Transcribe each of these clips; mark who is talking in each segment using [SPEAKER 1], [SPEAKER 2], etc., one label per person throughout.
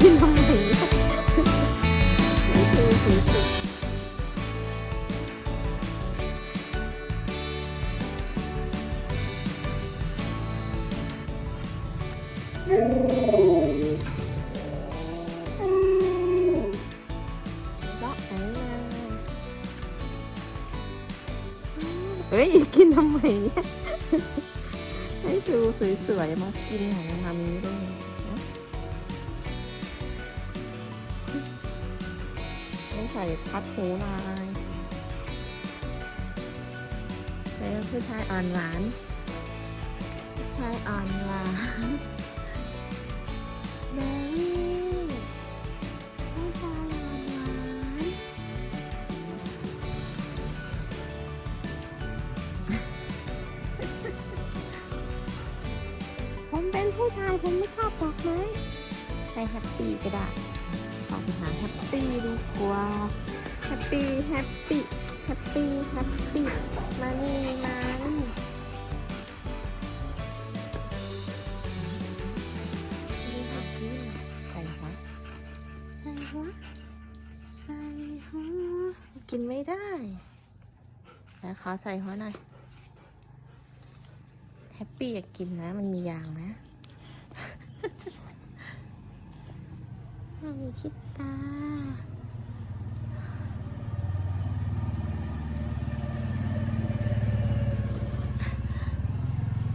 [SPEAKER 1] กินตรงไหนเฮ้ย กินทำไมเนี่ยให้ดูสวยๆ มากินของมามีด้วย ใส่พัดหูลายแล้วผู้ชายอ่อนหวาน ผู้ชายอ่อนหวานแบรี่ผู้ชายอ่อนหวานผมเป็นผู้ชายผมไม่ชอบดอกไม้ใส่แฮปปี้ก็ได้ ขอไปหาแฮปปี้ดีกว่าแฮปปี้แฮปปี้แฮปปี้แฮปปี้มานี่มานี่นี่แฮปปี้ใส่หัวใส่หัวใส่หัวกินไม่ได้แล้วขอใส่หัวหน่อยแฮปปี้อยากกินนะ มันมียางนะ มีคิดตา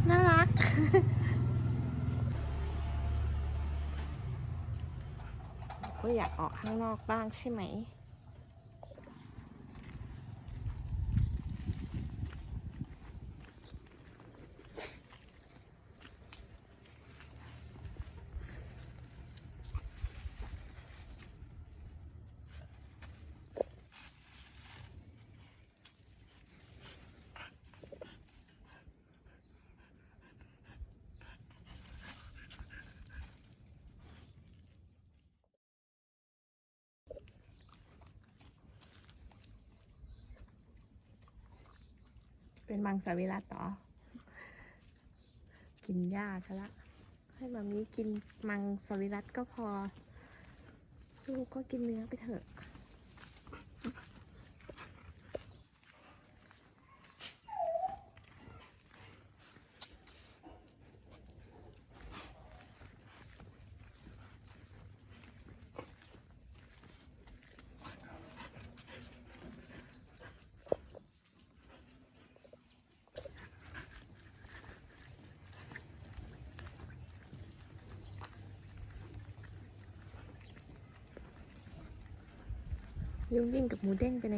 [SPEAKER 1] น่ารัก ก็อยากออกข้างนอกบ้างใช่ไหม เป็นมังสวิรัตต่อ กินหญ้าซะละ ให้มามีกินมังสวิรัตก็พอ ลูกก็กินเนื้อไปเถอะ ยุ่งยิ่งกับหมูเด้งไปไหน